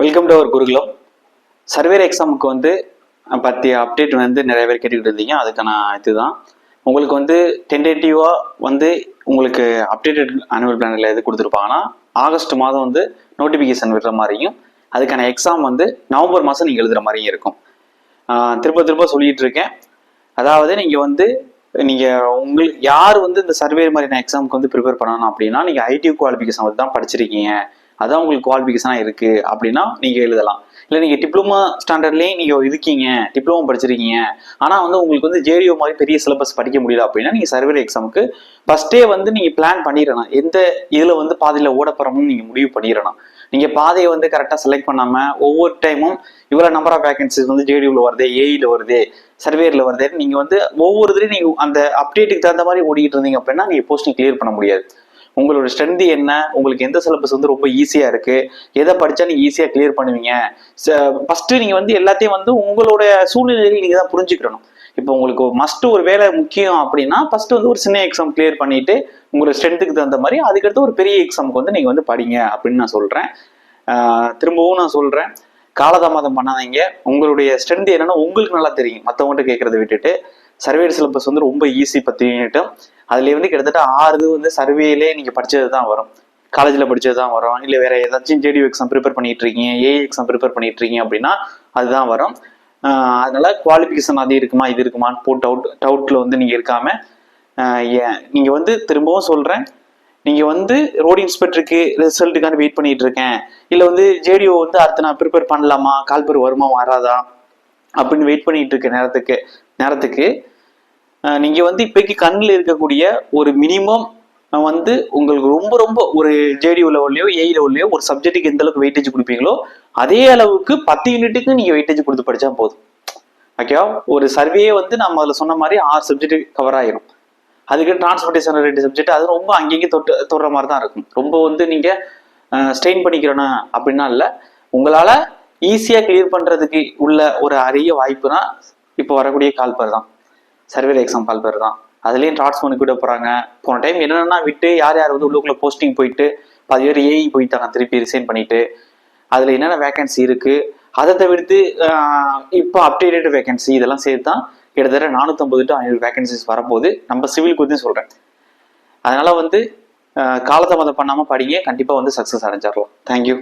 Welcome to our குருகுலம் சர்வேர் எக்ஸாமுக்கு வந்து பற்றிய அப்டேட் வந்து நிறைய பேர் கேட்டுக்கிட்டு இருந்தீங்க. அதுக்கான இதுதான். உங்களுக்கு வந்து டென்டேட்டிவாக வந்து உங்களுக்கு அப்டேட்டட் ஆனுவல் பிளானில் எது கொடுத்துருப்பாங்கன்னா ஆகஸ்ட் மாதம் வந்து நோட்டிஃபிகேஷன் விடுற மாதிரியும் அதுக்கான எக்ஸாம் வந்து நவம்பர் மாதம் நீங்கள் எழுதுகிற மாதிரியும் இருக்கும். திரும்ப திரும்ப சொல்லிகிட்டு இருக்கேன். அதாவது நீங்கள் வந்து நீங்கள் உங்களுக்கு யார் வந்து இந்த சர்வே மாதிரியான எக்ஸாமுக்கு வந்து ப்ரிப்பேர் பண்ணணும் அப்படின்னா நீங்கள் ஐடி குவாலிஃபிகேஷன் வந்து தான் படிச்சிருக்கீங்க. அதான் உங்களுக்கு குவாலிஃபிகேஷனாக இருக்குது அப்படின்னா நீங்கள் எழுதலாம். இல்லை நீங்கள் டிப்ளமா ஸ்டாண்டர்ட்லேயே நீங்கள் இருக்கீங்க டிப்ளமோ படிச்சிருக்கீங்க. ஆனால் வந்து உங்களுக்கு வந்து ஜேடிஓ மாதிரி பெரிய சிலபஸ் படிக்க முடியல அப்படின்னா நீங்கள் சர்வே எக்ஸாமுக்கு ஃபஸ்ட்டே வந்து நீங்கள் பிளான் பண்ணிடணும். எந்த இதில் வந்து பாதையில் ஓட நீங்கள் முடிவு பண்ணிடணும். நீங்கள் பாதையை வந்து கரெக்டாக செலக்ட் பண்ணாமல் ஒவ்வொரு டைமும் இவ்வளோ நம்பர் ஆஃப் வேகன்சிஸ் வந்து ஜேடியூவில் வருது ஏஇல வருது சர்வேரில் வருது நீங்கள் வந்து ஒவ்வொரு இதுலையும் நீங்கள் அந்த அப்டேட்டுக்கு தகுந்த மாதிரி ஓடிக்கிட்டு இருந்தீங்க அப்படின்னா நீங்கள் போஸ்டிங் கிளியர் பண்ண முடியாது. உங்களோட ஸ்ட்ரென்த் என்ன? உங்களுக்கு எந்த சிலபஸ் வந்து ரொம்ப ஈஸியாக இருக்கு? எதை படிச்சா நீங்க ஈஸியாக கிளியர் பண்ணுவீங்க? ஃபர்ஸ்ட் நீங்க வந்து எல்லாத்தையும் வந்து உங்களோட சூழ்நிலைகள் நீங்க தான் புரிஞ்சுக்கணும். இப்போ உங்களுக்கு மஸ்ட் ஒரு வேலை முக்கியம் அப்படின்னா ஃபர்ஸ்ட் வந்து ஒரு சின்ன எக்ஸாம் கிளியர் பண்ணிட்டு உங்களோட ஸ்ட்ரென்த்துக்கு தகுந்த மாதிரி அதுக்கடுத்து ஒரு பெரிய எக்ஸாமுக்கு வந்து நீங்க வந்து படிங்க அப்படின்னு நான் சொல்றேன். திரும்பவும் நான் சொல்றேன். காலதாமதம் பண்ணாதீங்க. உங்களுடைய ஸ்ட்ரென்த் என்னன்னா உங்களுக்கு நல்லா தெரியும். மற்றவங்கள்ட்ட கேட்கறத விட்டுட்டு சர்வே சிலபஸ் வந்து ரொம்ப ஈஸி பற்றிட்டு அதுல வந்து கிட்டத்தட்ட ஆறு இது வந்து சர்வேலே நீங்க படிச்சது தான் வரும். காலேஜில் படிச்சது தான் வரும். இல்லை வேற ஏதாச்சும் ஜேடியூ எக்ஸாம் ப்ரிப்பேர் பண்ணிட்டு இருக்கீங்க ஏஐ எக்ஸாம் ப்ரிப்பேர் பண்ணிட்டு இருக்கீங்க அப்படின்னா அதுதான் வரும். அதனால குவாலிஃபிகேஷன் அது இருக்குமா இது இருக்குமான்னு போட்டு டவுட் டவுட்ல வந்து நீங்க இருக்காம ஏன்? நீங்க வந்து திரும்பவும் சொல்றேன். நீங்க வந்து ரோடு இன்ஸ்பெக்டருக்கு ரிசல்ட்டுக்கான வெயிட் பண்ணிட்டு இருக்கேன் இல்ல வந்து ஜேடிஓ வந்து அடுத்து நான் ப்ரிப்பேர் பண்ணலாமா? கால்பர் வருமா வராதா? அப்படின்னு வெயிட் பண்ணிட்டு இருக்க நேரத்துக்கு நேரத்துக்கு. நீங்கள் நீங்க வந்து இப்போக்கி கண்ணில் இருக்கக்கூடிய ஒரு மினிமம் வந்து உங்களுக்கு ரொம்ப ரொம்ப ஒரு ஜேடிஓ லெவல்லையோ ஏஇ லெவல்லையோ ஒரு சப்ஜெக்ட்டுக்கு எந்த அளவுக்கு வெயிட்டேஜ் கொடுப்பீங்களோ அதே அளவுக்கு பத்து யூனிட்டுக்கு நீங்க வெயிட்டேஜ் கொடுத்து படிச்சா போதும். ஓகேவா ஒரு சர்வே வந்து நம்ம அதில் சொன்ன மாதிரி ஆறு சப்ஜெக்ட் கவர் ஆயிரும். அதுக்கு டிரான்ஸ்போர்டேஷன் ரெண்டு சப்ஜெக்ட் அது ரொம்ப அங்கேயும் தொட்டு தொடுற மாதிரி தான் இருக்கும். ரொம்ப வந்து நீங்கள் ஸ்ட்ரெயின் பண்ணிக்கிறோன்னா அப்படின்னா இல்லை. உங்களால் ஈஸியாக கிளியர் பண்ணுறதுக்கு உள்ள ஒரு அரிய வாய்ப்புனா இப்போ வரக்கூடிய கால்பர் தான். சர்வேர் எக்ஸாம் கால்பர் தான். அதுலேயும் ட்ராட்ஸ் விட கூட போன டைம் என்னென்னா விட்டு யார் யார் வந்து உள்ளுக்குள்ளே போஸ்டிங் போயிட்டு பாதி பேர் ஏஇ போயிட்டாங்க. திருப்பி ரிசைன் பண்ணிட்டு. அதில் என்னென்ன வேகன்சி இருக்குது அதை தவிர்த்து இப்போ அப்டேட்டட் வேகன்சி இதெல்லாம் சேர்த்து தான் கிட்டத்தட்ட நானூற்றம்பது டு ஐநூறு வேகன்சிஸ் வரப்போகுது. நம்ம சிவில் குறித்து சொல்கிறேன் அதனால் வந்து காலத்தை காலதாமதம் பண்ணாமல் படிங்க. கண்டிப்பாக வந்து சக்ஸஸ் அடைஞ்சிடலாம். தேங்க்யூ